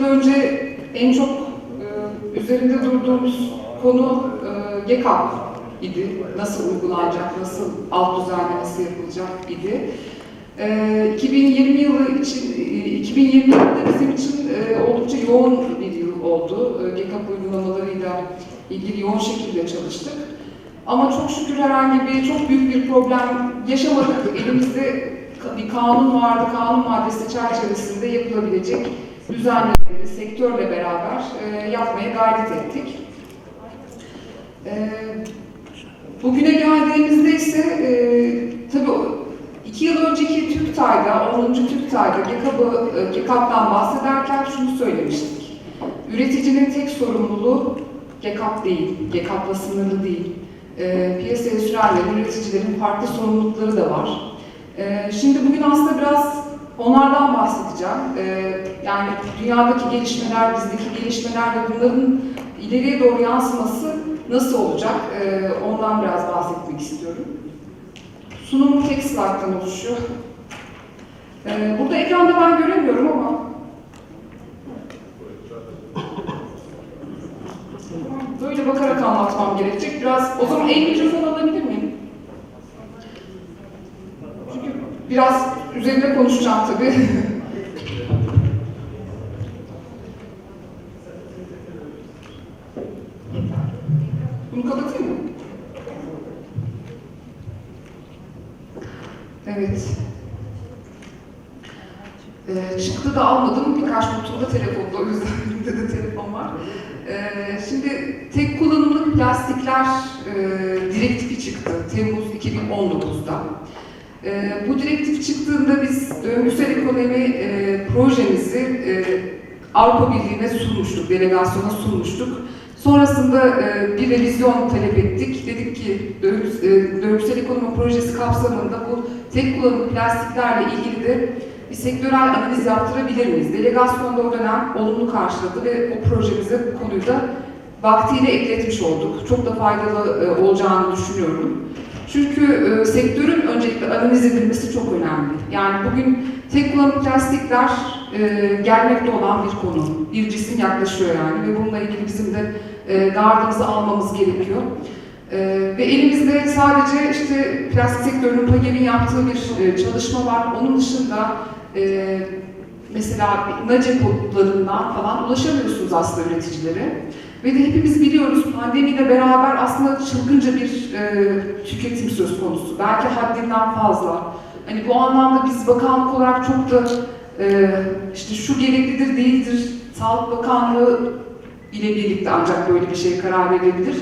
yıl önce en çok e, üzerinde durduğumuz konu e, GECAP idi. Nasıl uygulanacak, nasıl alt düzenlemesi yapılacak idi. E, 2020 yılı için, e, 2020 yılı da bizim için e, oldukça yoğun bir yıl oldu. E, GECAP uygulamalarıyla ilgili yoğun şekilde çalıştık. Ama çok şükür herhangi bir, çok büyük bir problem yaşamadık. Elimizde bir kanun vardı, kanun maddesi çerçevesinde yapılabilecek düzenlemeleri sektörle beraber e, yapmaya gayret ettik. E, bugüne geldiğimizde ise e, tabii iki yıl önceki TÜKTAY'da, 10. TÜKTAY'da GECAP'tan bahsederken şunu söylemiştik. Üreticinin tek sorumluluğu GECAP değil, GECAP'la sınırlı değil. E, piyasaya sürenlerin, üreticilerin farklı sorumlulukları da var. E, şimdi bugün aslında biraz onlardan bahsedeceğim. E, yani dünyadaki gelişmeler, bizdeki gelişmeler ve bunların ileriye doğru yansıması nasıl olacak? E, ondan biraz bahsetmek istiyorum. Sunumum tek slayttan oluşuyor. E, burada ekranda ben göremiyorum ama Böyle bakarak anlatmam gerekecek. Biraz o zaman el mikrofon alabilir miyim? Çünkü biraz üzerinde konuşacağım tabii. Bunu kapatayım mı? Evet. Ee, çıktı da almadım. Birkaç notumda telefonda o yüzden elimde de telefon var. Ee, şimdi tek kullanımlık plastikler e, direktifi çıktı Temmuz 2019'da. E, bu direktif çıktığında biz döngüsel ekonomi e, projemizi e, Avrupa Birliği'ne sunmuştuk, delegasyona sunmuştuk. Sonrasında e, bir revizyon talep ettik. Dedik ki döngüs- e, ekonomi projesi kapsamında bu tek kullanımlık plastiklerle ilgili de bir sektörel analiz yaptırabilir miyiz? Delegasyon da o dönem olumlu karşıladı ve o projemize bu konuyu da vaktiyle ekletmiş olduk. Çok da faydalı e, olacağını düşünüyorum. Çünkü e, sektörün öncelikle analiz edilmesi çok önemli. Yani bugün tek kullanımlı plastikler e, gelmekte olan bir konu. Bir cisim yaklaşıyor yani ve bununla ilgili bizim de e, gardımızı almamız gerekiyor. E, ve elimizde sadece işte plastik sektörünün PAGEV'in yaptığı bir e, çalışma var. Onun dışında e, mesela NACE kodlarından falan ulaşamıyorsunuz aslında üreticilere. Ve de hepimiz biliyoruz pandemiyle beraber aslında çılgınca bir e, tüketim söz konusu. Belki haddinden fazla. Hani bu anlamda biz bakanlık olarak çok da e, işte şu gereklidir değildir. Sağlık Bakanlığı ile birlikte ancak böyle bir şeye karar verilebilir.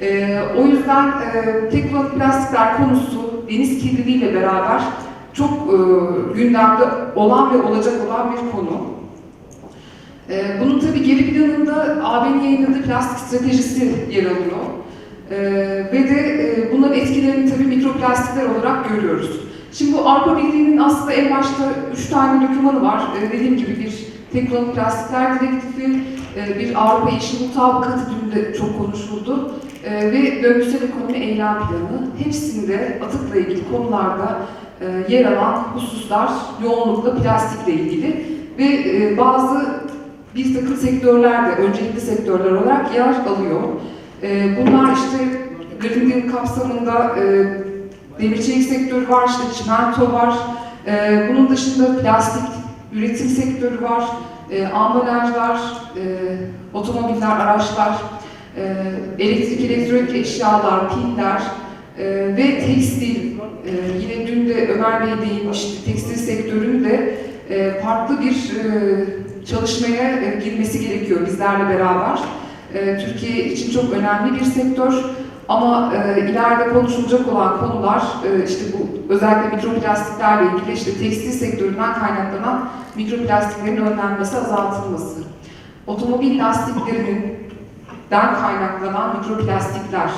E, o yüzden e, tek kullanımlı plastikler konusu deniz kirliliğiyle beraber çok e, gündemde olan ve olacak olan bir konu. E, bunun tabii geri planında AB'nin yayınladığı plastik stratejisi yer alıyor. E, ve de e, bunların etkilerini tabii mikroplastikler olarak görüyoruz. Şimdi bu Avrupa Birliği'nin aslında en başta üç tane dokümanı var. E, dediğim gibi bir tek kullanımlı plastikler direktifi, e, bir Avrupa İşi Mutabakatı dün de çok konuşuldu. E, ve döngüsel ekonomi eylem planı. Hepsinde atıkla ilgili konularda e, yer alan hususlar yoğunlukla plastikle ilgili ve e, bazı bir takım sektörlerde, öncelikli sektörler olarak yer alıyor. E, bunlar işte Green kapsamında e, demir çelik sektörü var, işte çimento var. E, bunun dışında plastik üretim sektörü var, e, ambalajlar, e, otomobiller, araçlar, e, elektrik, elektronik eşyalar, piller e, ve tekstil. E, yine dün de Ömer Bey değinmişti, tekstil sektörünün de e, farklı bir e, çalışmaya e, girmesi gerekiyor bizlerle beraber. E, Türkiye için çok önemli bir sektör ama e, ileride konuşulacak olan konular işte bu özellikle mikroplastiklerle ilgili işte tekstil sektöründen kaynaklanan mikroplastiklerin önlenmesi, azaltılması. Otomobil lastiklerinin den kaynaklanan mikroplastikler,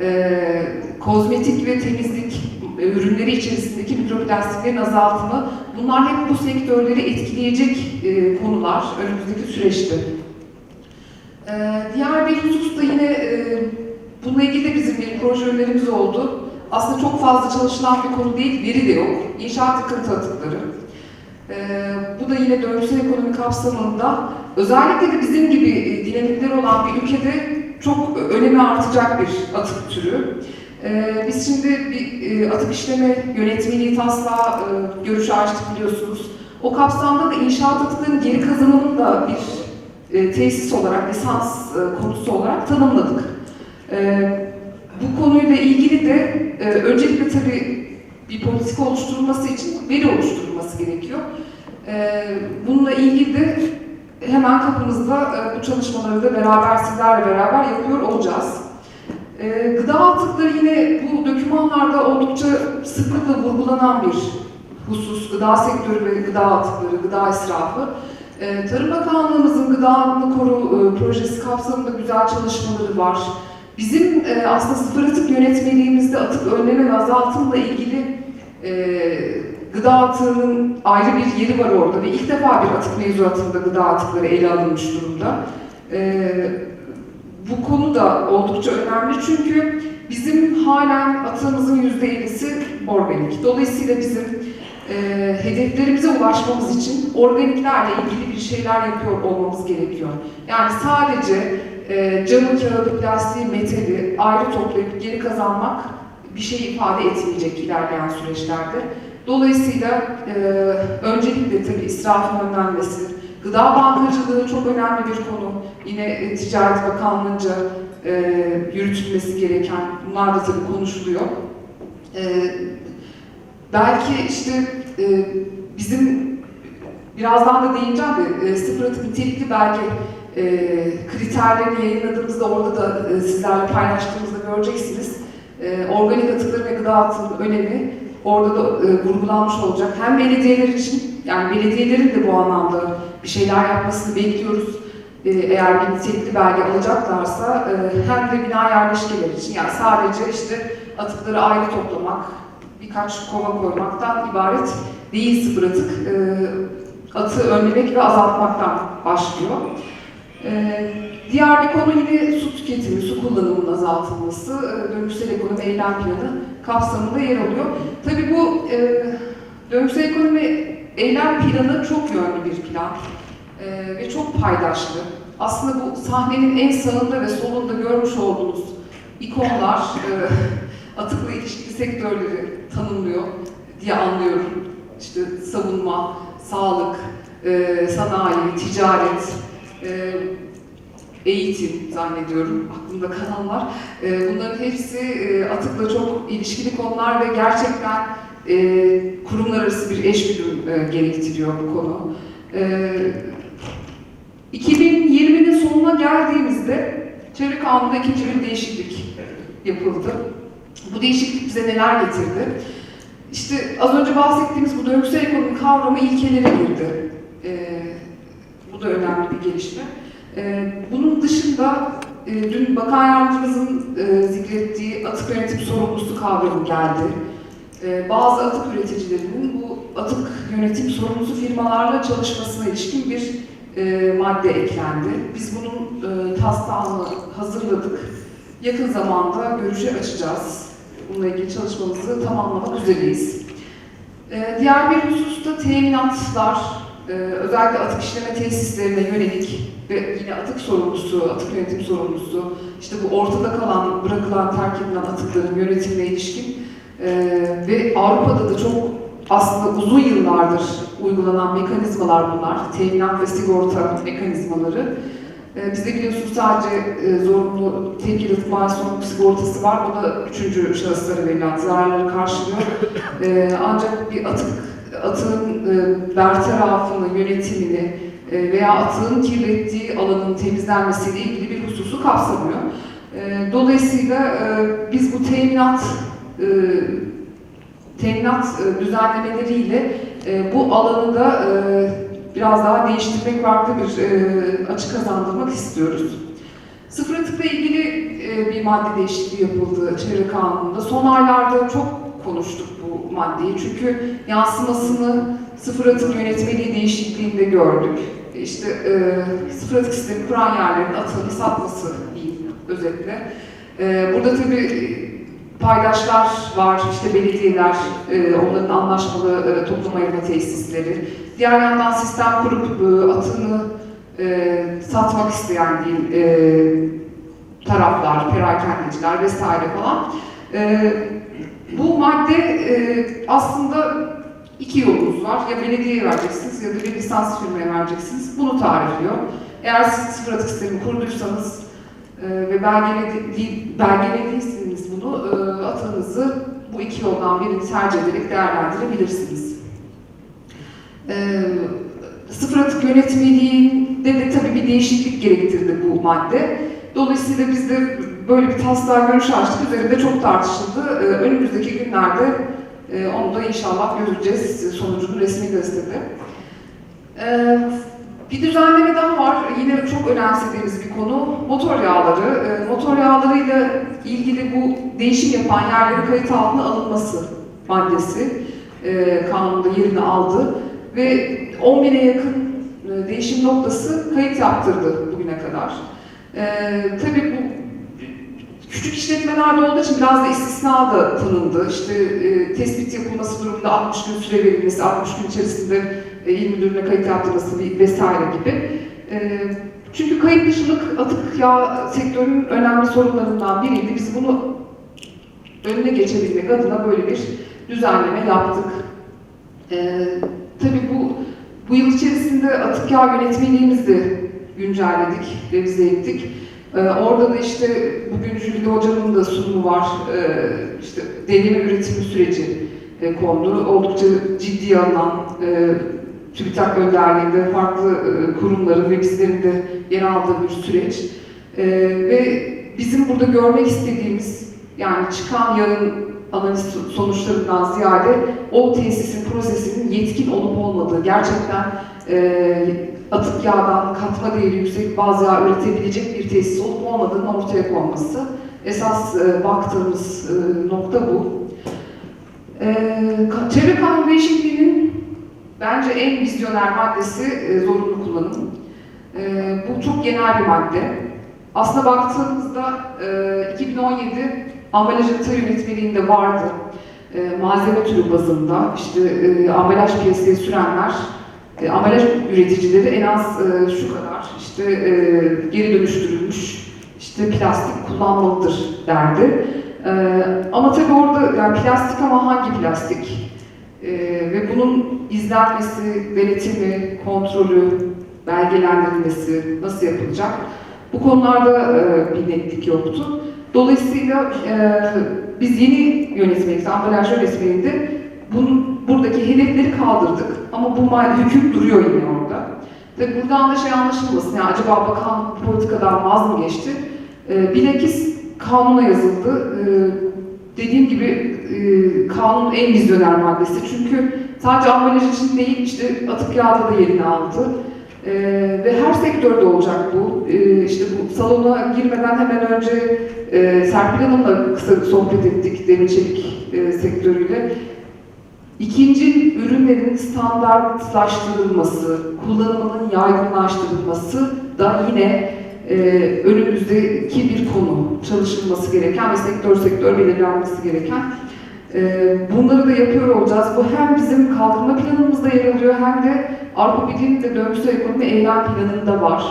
e, kozmetik ve temizlik e, ürünleri içerisindeki mikroplastiklerin azaltımı bunlar hep bu sektörleri etkileyecek e, konular önümüzdeki süreçte. E, diğer bir husus da yine e, bununla ilgili de bizim bir proje önerimiz oldu. Aslında çok fazla çalışılan bir konu değil, veri de yok. İnşaat yıkıntı atıkları. E, bu da yine döngüsel ekonomi kapsamında özellikle de bizim gibi e, dinamikleri olan bir ülkede çok önemi artacak bir atık türü. E, biz şimdi bir e, atık işleme yönetmeliği taslağı e, görüşü açtık biliyorsunuz. O kapsamda da inşaat atıklarının geri kazanımını da bir e, tesis olarak, lisans e, konusu olarak tanımladık. E, bu konuyla ilgili de öncelikle tabii bir politika oluşturulması için veri oluşturulması gerekiyor. Bununla ilgili de hemen kapımızda bu çalışmaları da beraber sizlerle beraber yapıyor olacağız. E, gıda atıkları yine bu dokümanlarda oldukça sıklıkla vurgulanan bir husus. Gıda sektörü ve gıda atıkları, gıda israfı. Ee, Tarım Bakanlığımızın Gıdanı Koru e, projesi kapsamında güzel çalışmaları var. Bizim e, aslında sıfır atık yönetmeliğimizde atık önleme ve azaltımla ilgili e, gıda atığının ayrı bir yeri var orada ve ilk defa bir atık mevzuatında gıda atıkları ele alınmış durumda. E, bu konu da oldukça önemli çünkü bizim halen atığımızın %50'si organik. Dolayısıyla bizim e, hedeflerimize ulaşmamız için organiklerle ilgili bir şeyler yapıyor olmamız gerekiyor. Yani sadece e, camı, kağıdı, plastiği, metali ayrı toplayıp geri kazanmak bir şey ifade etmeyecek ilerleyen süreçlerde. Dolayısıyla e, öncelikle tabii israfın önlenmesi, gıda bankacılığı çok önemli bir konu. Yine e, Ticaret Bakanlığı'nca e, yürütülmesi gereken, bunlar da tabii konuşuluyor. E, belki işte e, bizim birazdan da değineceğim de e, sıfır atık nitelikli belge e, kriterlerini yayınladığımızda orada da e, sizlerle paylaştığımızda göreceksiniz. E, organik atıkları ve gıda atığının önemi orada da e, vurgulanmış olacak. Hem belediyeler için, yani belediyelerin de bu anlamda bir şeyler yapmasını bekliyoruz. E, eğer bir nitelikli belge alacaklarsa e, hem de bina yerleşkeler için yani sadece işte atıkları ayrı toplamak, birkaç kova koymaktan ibaret değil sıfır atık. E, atı önlemek ve azaltmaktan başlıyor. E, diğer bir konu yine su tüketimi, su kullanımının azaltılması, e, döngüsel ekonomi eylem planı kapsamında yer alıyor. Tabii bu e, döngüsel ekonomi eylem planı çok yönlü bir plan e, ve çok paydaşlı. Aslında bu sahnenin en sağında ve solunda görmüş olduğunuz ikonlar e, atıkla ilişkili sektörleri tanımlıyor diye anlıyorum. İşte savunma, sağlık, e, sanayi, ticaret, e, eğitim zannediyorum aklımda kalanlar. E, bunların hepsi e, atıkla çok ilişkili konular ve gerçekten e, kurumlar arası bir eşgüdüm e, gerektiriyor bu konu. E, 2020'nin sonuna geldiğimizde Çevre Kanunu'nda ikinci bir değişiklik yapıldı. Bu değişiklik bize neler getirdi? İşte az önce bahsettiğimiz bu döngüsel ekonomi kavramı ilkelere girdi. Ee, bu da önemli bir gelişme. Ee, bunun dışında e, dün Bakan Yardımcımızın e, zikrettiği atık yönetim sorumlusu kavramı geldi. Ee, bazı atık üreticilerinin bu atık yönetim sorumlusu firmalarla çalışmasına ilişkin bir e, madde eklendi. Biz bunun e, taslağını hazırladık. Yakın zamanda görüşe açacağız. Bununla ilgili çalışmamızı tamamlamak üzereyiz. Ee, diğer bir hususta teminatlar, e, özellikle atık işleme tesislerine yönelik ve yine atık sorumlusu, atık yönetim sorumlusu, işte bu ortada kalan, bırakılan, terk edilen atıkların yönetimine ilişkin e, ve Avrupa'da da çok aslında uzun yıllardır uygulanan mekanizmalar bunlar. Teminat ve sigorta mekanizmaları. Ee, Bizde biliyorsunuz sadece e, zorunlu tevkil atık mali sorumluluk sigortası var. O da üçüncü şahıslara verilen zararları karşılıyor. Ee, Ancak bir atık atığın e, bertarafını, yönetimini e, veya atığın kirlettiği alanın temizlenmesiyle ilgili bir hususu kapsamıyor. Ee, Dolayısıyla e, biz bu teminat e, teminat e, düzenlemeleriyle e, bu alanı da e, biraz daha değiştirmek, farklı bir e, açı kazandırmak istiyoruz. Sıfır atıkla ilgili e, bir madde değişikliği yapıldı Çevre Kanunu'nda. Son aylarda çok konuştuk bu maddeyi çünkü yansımasını sıfır atık yönetmeliği değişikliğinde gördük. İşte e, sıfır sistemi kuran yerlerin atığını satması diyeyim özetle. E, burada tabii paydaşlar var, işte belediyeler, e, onların anlaşmalı e, toplum ayırma tesisleri. Diğer yandan sistem kurup e, atını e, satmak isteyen diyeyim, e, taraflar, perakendeciler vesaire falan. E, bu madde e, aslında iki yolunuz var. Ya belediyeye vereceksiniz ya da bir lisans firmaya vereceksiniz. Bunu tarifliyor. Eğer siz sıfır atık sistemi kurduysanız e, ve belgeledi, belgelediyseniz bunu e, atığınızı bu iki yoldan birini tercih ederek değerlendirebilirsiniz. E, sıfır atık yönetmeliğinde de tabii bir değişiklik gerektirdi bu madde. Dolayısıyla biz de böyle bir taslağı görüş açtık. Üzerinde çok tartışıldı. E, önümüzdeki günlerde e, onu da inşallah göreceğiz. Sonucunu resmi gazetede. E, bir düzenleme daha var. Yine çok önemsediğimiz bir konu. Motor yağları. E, motor yağlarıyla ilgili bu değişim yapan yerlerin kayıt altına alınması maddesi e, kanunda yerini aldı. Ve 10 bine yakın e, değişim noktası kayıt yaptırdı bugüne kadar. E, tabii bu küçük işletmelerde olduğu için biraz da istisna da tanındı. İşte e, tespit yapılması durumunda 60 gün süre verilmesi, 60 gün içerisinde e, il müdürlüğüne kayıt yaptırması vesaire gibi. E, çünkü kayıt dışılık atık yağ sektörünün önemli sorunlarından biriydi. Biz bunu önüne geçebilmek adına böyle bir düzenleme yaptık. E, tabii bu bu yıl içerisinde atık yağ yönetmeliğimizi güncelledik, revize ettik. Ee, orada da işte bugün Jülide Hocam'ın da sunumu var. Ee, işte deneme üretimi süreci e, kondu. Oldukça ciddi alınan e, TÜBİTAK önderliğinde farklı e, kurumların ve bizlerin de yer aldığı bir süreç. E, ve bizim burada görmek istediğimiz yani çıkan yağın analiz sonuçlarından ziyade o tesisin prosesinin yetkin olup olmadığı gerçekten e, atık yağdan katma değeri yüksek bazı yağ üretebilecek bir tesis olup olmadığının ortaya konması. Esas e, baktığımız e, nokta bu. E, çevre kanunu değişikliğinin bence en vizyoner maddesi e, zorunlu kullanım. E, bu çok genel bir madde. Aslında baktığımızda e, 2017 ambalaj atığı yönetmeliğinde vardı. E, malzeme türü bazında işte e, ambalaj piyasaya sürenler e, ambalaj üreticileri en az e, şu kadar işte e, geri dönüştürülmüş işte plastik kullanmalıdır derdi. E, ama tabii orada yani plastik ama hangi plastik? E, ve bunun izlenmesi, denetimi, kontrolü, belgelendirilmesi nasıl yapılacak? Bu konularda e, bir netlik yoktu. Dolayısıyla e, biz yeni yönetmelikte, ambalaj yönetmeliğinde bunun, buradaki hedefleri kaldırdık ama bu hüküm duruyor yine orada. Tabii buradan da şey anlaşılmasın, yani acaba bakan politikadan vaz mı geçti? E, bilakis kanuna yazıldı. E, dediğim gibi e, kanun en vizyoner maddesi çünkü sadece ambalaj için değil, işte atık yağda da yerini aldı. Ee, ve her sektörde olacak bu. Ee, işte bu salona girmeden hemen önce e, Serpil Hanım'la kısa sohbet ettik demir çelik e, sektörüyle. İkinci ürünlerin standartlaştırılması, kullanımının yaygınlaştırılması da yine e, önümüzdeki bir konu, çalışılması gereken ve sektör sektör belirlenmesi gereken. E, bunları da yapıyor olacağız. Bu hem bizim kalkınma planımızda yer alıyor hem de Avrupa Birliği'nin de döngüsel ekonomi eylem planında var.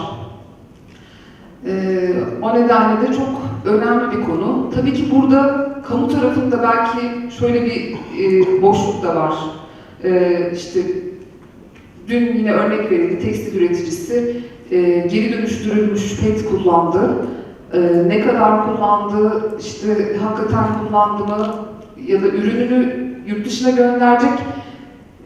Ee, o nedenle de çok önemli bir konu. Tabii ki burada kamu tarafında belki şöyle bir e, boşluk da var. Ee, işte dün yine örnek verildi tekstil üreticisi e, geri dönüştürülmüş pet kullandı. Ee, ne kadar kullandı, işte hakikaten kullandı mı ya da ürününü yurt dışına gönderecek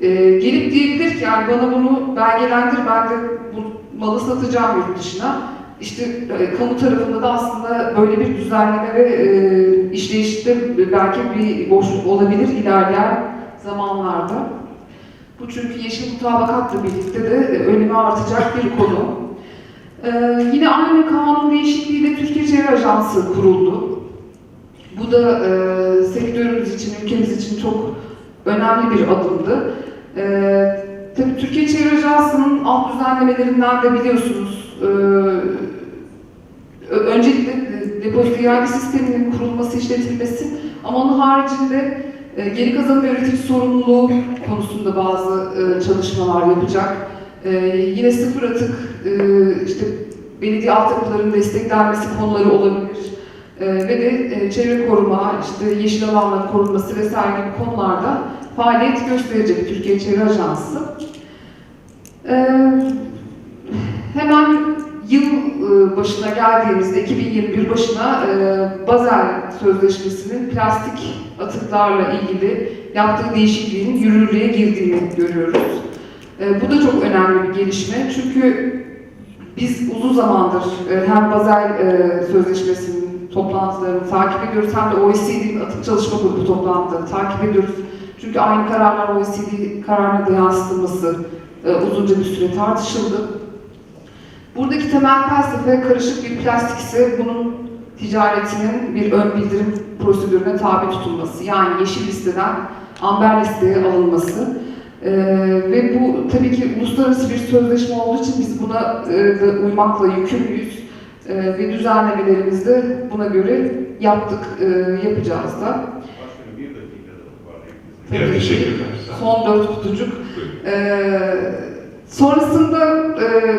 e, gelip diyebilir ki yani bana bunu belgelendir ben de bu malı satacağım yurt dışına. İşte e, kamu tarafında da aslında böyle bir düzenleme ve e, işleyişte belki bir boşluk olabilir ilerleyen zamanlarda. Bu çünkü yeşil mutabakatla birlikte de e, önemi artacak bir konu. E, yine aynı kanun değişikliğiyle Türkiye Çevre Ajansı kuruldu. Bu da e, sektörümüz için, ülkemiz için çok önemli bir adımdı. Ee, tabii Türkiye Çevre Ajansı'nın alt düzenlemelerinden de biliyorsunuz e, öncelikle de- depozito iade sisteminin kurulması, işletilmesi Ama onun haricinde e, geri kazanım ve üretici sorumluluğu konusunda bazı e, çalışmalar yapacak. E, yine sıfır atık, e, işte belediye altyapılarının desteklenmesi konuları olabilir. E, ve de e, çevre koruma, işte yeşil alanların korunması vesaire gibi konularda faaliyet gösterecek Türkiye Çevre Ajansı. E, hemen yıl e, başına geldiğimizde 2021 başına e, Bazel Sözleşmesi'nin plastik atıklarla ilgili yaptığı değişikliğin yürürlüğe girdiğini görüyoruz. E, bu da çok önemli bir gelişme çünkü biz uzun zamandır hem Bazel Sözleşmesi'nin toplantılarını takip ediyoruz hem de OECD'nin atık çalışma grubu toplantılarını takip ediyoruz. Çünkü aynı kararlar OECD kararına da yansıtılması uzunca bir süre tartışıldı. Buradaki temel felsefe karışık bir plastik ise bunun ticaretinin bir ön bildirim prosedürüne tabi tutulması. Yani yeşil listeden amber listeye alınması. Ee, ve bu tabii ki uluslararası bir sözleşme olduğu için biz buna e, da uymakla yükümlüyüz. Ee, ve düzenlemelerimizi de buna göre yaptık, e, yapacağız da. Başkanım bir dakikada var. Tabii Evet, ki. teşekkürler. Son dört kutucuk. Ee, sonrasında e,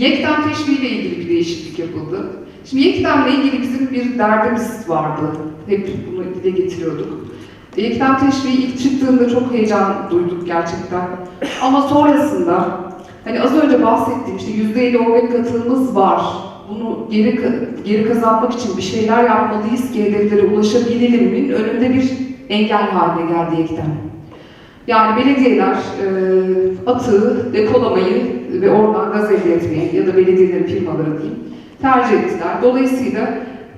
yekten teşviği ile ilgili bir değişiklik yapıldı. Şimdi ile ilgili bizim bir derdimiz vardı. Hep bunu dile getiriyorduk. Yekten teşviği ilk çıktığında çok heyecan duyduk gerçekten. Ama sonrasında hani az önce bahsettiğim işte %50 organik atığımız var. Bunu geri, geri kazanmak için bir şeyler yapmalıyız ki hedeflere ulaşabilelim'in önünde bir engel haline geldi yekten. Yani belediyeler e, atığı depolamayı ve oradan gaz elde etmeyi ya da belediyelerin firmaları diyeyim tercih ettiler. Dolayısıyla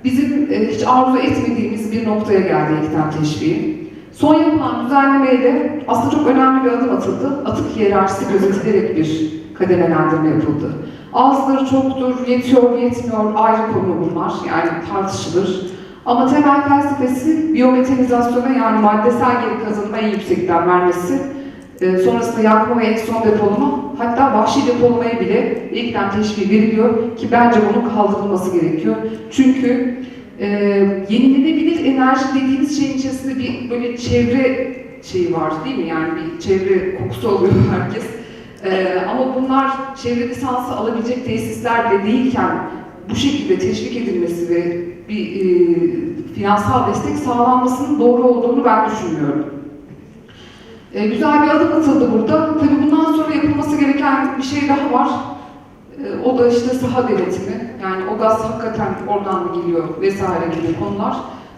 bizim e, hiç arzu etmediğimiz bir noktaya geldi ekten teşviği. Son yapılan düzenlemeyle aslında çok önemli bir adım atıldı. Atık hiyerarşisi gözetilerek bir kademelendirme yapıldı. Azdır, çoktur, yetiyor, yetmiyor ayrı konu bunlar. Yani tartışılır. Ama temel felsefesi biyometanizasyona yani maddesel geri kazanıma en yüksekten vermesi, e, sonrasında yakma ve en son depolama, hatta vahşi depolamaya bile ilkten teşvik veriliyor ki bence bunun kaldırılması gerekiyor. Çünkü e, yenilenebilir enerji dediğimiz şeyin içerisinde bir böyle çevre şeyi var değil mi? Yani bir çevre kokusu oluyor herkes. E, ama bunlar çevre lisansı alabilecek tesisler bile değilken bu şekilde teşvik edilmesi ve bir e, finansal destek sağlanmasının doğru olduğunu ben düşünmüyorum. E, güzel bir adım atıldı burada. Tabii bundan sonra yapılması gereken bir şey daha var. E, o da işte saha denetimi. Yani o gaz hakikaten oradan mı geliyor vesaire gibi konular.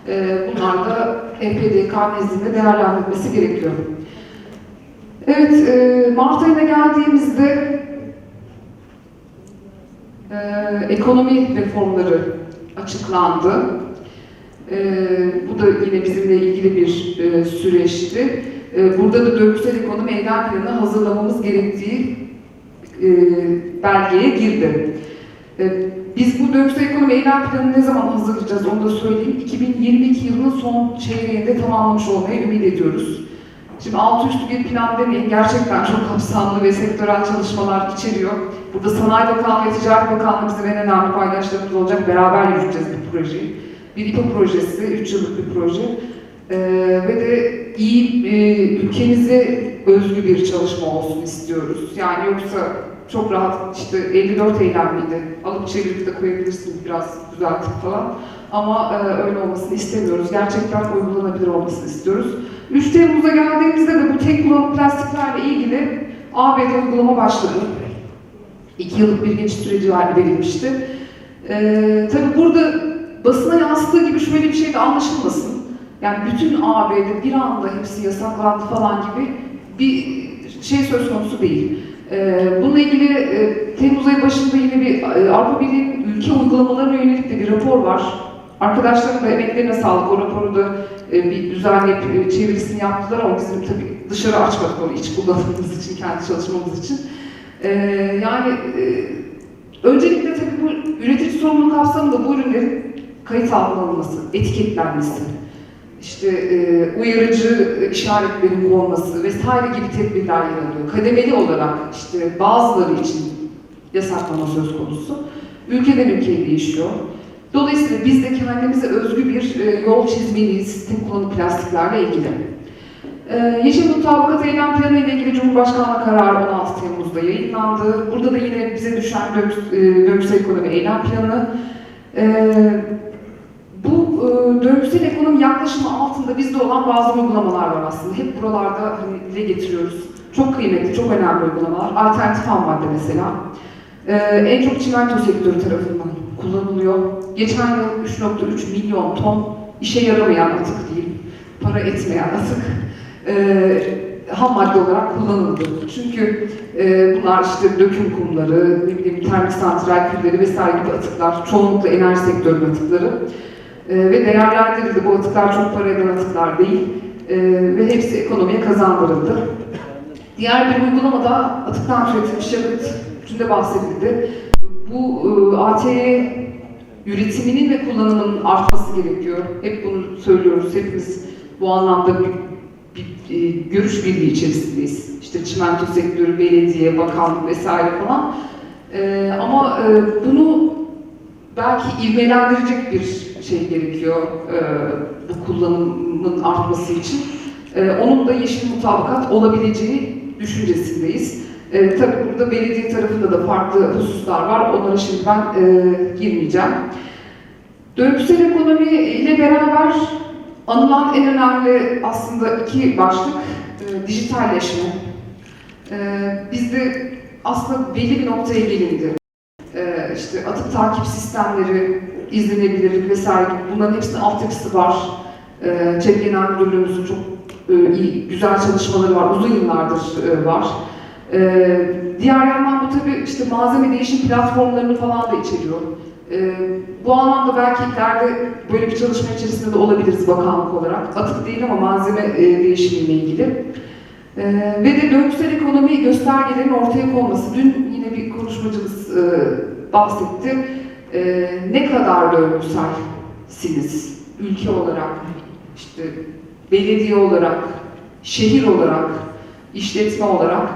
E, bunlar da EPDK nezdinde değerlendirilmesi gerekiyor. Evet, Mart ayına geldiğimizde ekonomi reformları açıklandı. Bu da yine bizimle ilgili bir süreçti. E, burada da döngüsel ekonomi eylem planı hazırlamamız gerektiği e, belgeye girdi. E, biz bu döngüsel ekonomi eylem planını ne zaman hazırlayacağız onu da söyleyeyim. 2022 yılının son çeyreğinde tamamlamış olmayı ümit ediyoruz. Şimdi altı üstü bir plan demeyin, gerçekten çok kapsamlı ve sektörel çalışmalar içeriyor. Burada Sanayi Bakanlığı ve Ticaret Bakanlığı bizim en önemli paydaşlarımız olacak. Beraber yürüteceğiz bu projeyi. Bir İPA projesi, 3 yıllık bir proje. Ee, ve de iyi e, ülkemize özgü bir çalışma olsun istiyoruz. Yani yoksa çok rahat işte 54 eylem miydi? Alıp çevirip de koyabilirsiniz biraz düzeltip falan. Ama e, öyle olmasını istemiyoruz. Gerçekten uygulanabilir olmasını istiyoruz. 3 Temmuz'a geldiğimizde de bu tek kullanımlı plastiklerle ilgili ABD uygulama başladı. 2 yıllık bir geçiş süreci verilmişti. Ee, tabii burada basına yansıdığı gibi şöyle bir şey de anlaşılmasın. Yani bütün AB'de bir anda hepsi yasaklandı falan gibi bir şey söz konusu değil. Ee, bununla ilgili e, Temmuz ayı başında yine bir e, Avrupa Birliği'nin ülke uygulamalarına yönelik de bir rapor var. Arkadaşlarım da emeklerine sağlık. O raporu da e, bir düzenleyip e, çevirisini yaptılar ama bizim tabii dışarı açmadık onu iç kullanımımız için, kendi çalışmamız için. Ee, yani öncelikle tabii bu üretici sorumluluğu kapsamında bu ürünlerin kayıt altına alınması, etiketlenmesi, işte e, uyarıcı işaretlerin konması vesaire gibi tedbirler yer alıyor. Kademeli olarak işte bazıları için yasaklama söz konusu. Ülkeden ülkeye değişiyor. Dolayısıyla biz de kendimize özgü bir e, yol çizmeliyiz tek kullanım plastiklerle ilgili. Ee, Yeşil Mutabakat Eylem Planı ile ilgili Cumhurbaşkanlığı kararı 16 Temmuz'da yayınlandı. Burada da yine bize düşen dönüş- e, dönüşsel ekonomi eylem planı. Ee, bu e, dönüşsel ekonomi yaklaşımı altında bizde olan bazı uygulamalar var aslında. Hep buralarda hani dile getiriyoruz. Çok kıymetli, çok önemli uygulamalar. Alternatif ham madde mesela. Ee, en çok çimento sektörü tarafından kullanılıyor. Geçen yıl 3.3 milyon ton işe yaramayan atık değil, para etmeyen atık e, ham madde olarak kullanıldı. Çünkü e, bunlar işte döküm kumları, ne bileyim termik santral külleri vesaire gibi atıklar, çoğunlukla enerji sektörünün atıkları. E, ve değerlendirildi. Bu atıklar çok para eden atıklar değil. E, ve hepsi ekonomiye kazandırıldı. Diğer bir uygulamada atıktan türetilmiş yakıt içinde bahsedildi. Bu e, ATE üretiminin ve kullanımının artması gerekiyor. Hep bunu söylüyoruz. Hepimiz bu anlamda bir, bir, e, görüş birliği içerisindeyiz. İşte çimento sektörü, belediye, bakanlık vesaire falan. E, ama e, bunu belki ivmelendirecek bir şey gerekiyor e, bu kullanımın artması için. E, onun da yeşil mutabakat olabileceği düşüncesindeyiz. E, tabii burada belediye tarafında da farklı hususlar var. Onlara şimdi ben e, girmeyeceğim. Dönüşsel ekonomi ile beraber anılan en önemli aslında iki başlık e, dijitalleşme. E, bizde aslında belli bir noktaya gelindi. E, işte atık takip sistemleri, izlenebilirlik vesaire gibi bunların hepsinin altyapısı var. E, Çevre Genel Müdürlüğümüzün çok e, iyi, güzel çalışmaları var, uzun yıllardır e, var. E, diğer yandan bu tabii işte malzeme değişim platformlarını falan da içeriyor. E, bu anlamda belki ileride böyle bir çalışma içerisinde de olabiliriz bakanlık olarak. Atık değil ama malzeme e, değişimiyle ilgili. E, ve de dönüşsel ekonomi göstergelerin ortaya konması. Dün yine bir konuşmacımız e, bahsetti. E, ne kadar dönüşselsiniz ülke olarak, işte belediye olarak, şehir olarak, işletme olarak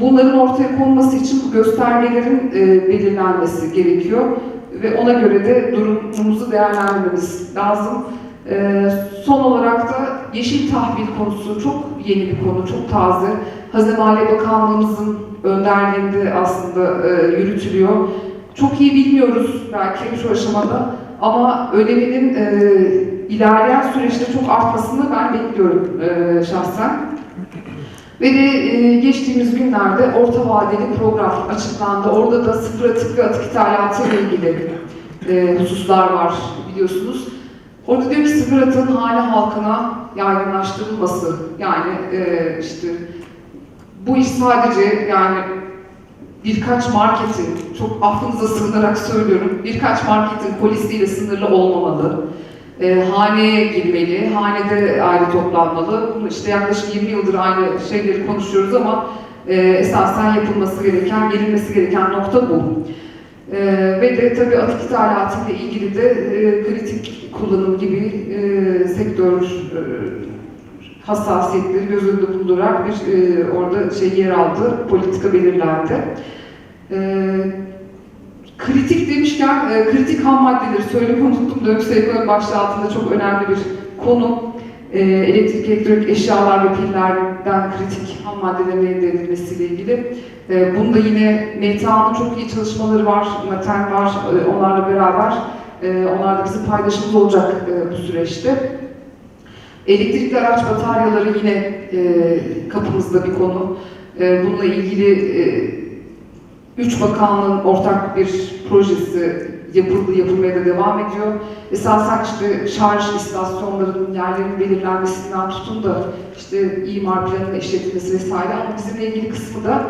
bunların ortaya konması için bu göstergelerin e, belirlenmesi gerekiyor ve ona göre de durumumuzu değerlendirmemiz lazım. E, son olarak da yeşil tahvil konusu çok yeni bir konu, çok taze. Hazine Maliye Bakanlığımızın önderliğinde aslında e, yürütülüyor. Çok iyi bilmiyoruz belki şu aşamada ama öneminin e, ilerleyen süreçte çok artmasını ben bekliyorum e, şahsen. Ve de e, geçtiğimiz günlerde orta vadeli program açıklandı. Orada da sıfır atık ve atık ithalatı ile ilgili e, hususlar var biliyorsunuz. Orada diyor ki sıfır atığın hane halkına yaygınlaştırılması. Yani e, işte bu iş sadece yani birkaç marketin, çok affınıza sığınarak söylüyorum, birkaç marketin polisiyle sınırlı olmamalı. E, haneye girmeli, hanede ayrı toplanmalı. Bunu işte yaklaşık 20 yıldır aynı şeyleri konuşuyoruz ama e, esasen yapılması gereken, gelinmesi gereken nokta bu. E, ve de tabii atık ithalatı ile ilgili de e, kritik kullanım gibi e, sektör e, hassasiyetleri göz önünde bulundurarak bir e, orada şey yer aldı, politika belirlendi. E, kritik demişken, e, kritik ham maddeleri söylemeyi unuttum. Dönüşsel ekonomi başlığı altında çok önemli bir konu. E, elektrik, elektronik eşyalar ve pillerden kritik ham maddelerin elde edilmesiyle ilgili. E, bunda yine MTA'nın çok iyi çalışmaları var, Maten var, e, onlarla beraber. E, onlar da bizim paydaşımız olacak e, bu süreçte. Elektrikli araç bataryaları yine e, kapımızda bir konu. E, bununla ilgili e, üç bakanlığın ortak bir projesi yapıldı, yapılmaya da devam ediyor. Esasen işte şarj istasyonlarının yerlerinin belirlenmesinden tutun da işte imar planının işletilmesi vesaire ama bizimle ilgili kısmı da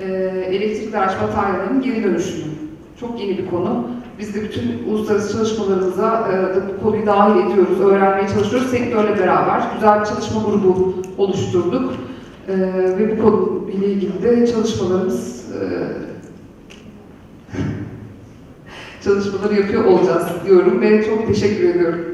e, elektrikli araç bataryalarının geri dönüşümü. Çok yeni bir konu. Biz de bütün uluslararası çalışmalarımıza e, da bu konuyu dahil ediyoruz, öğrenmeye çalışıyoruz. Sektörle beraber güzel bir çalışma grubu oluşturduk. E, ve bu konu ile ilgili de çalışmalarımız e, çalışmaları yapıyor olacağız diyorum ve çok teşekkür ediyorum.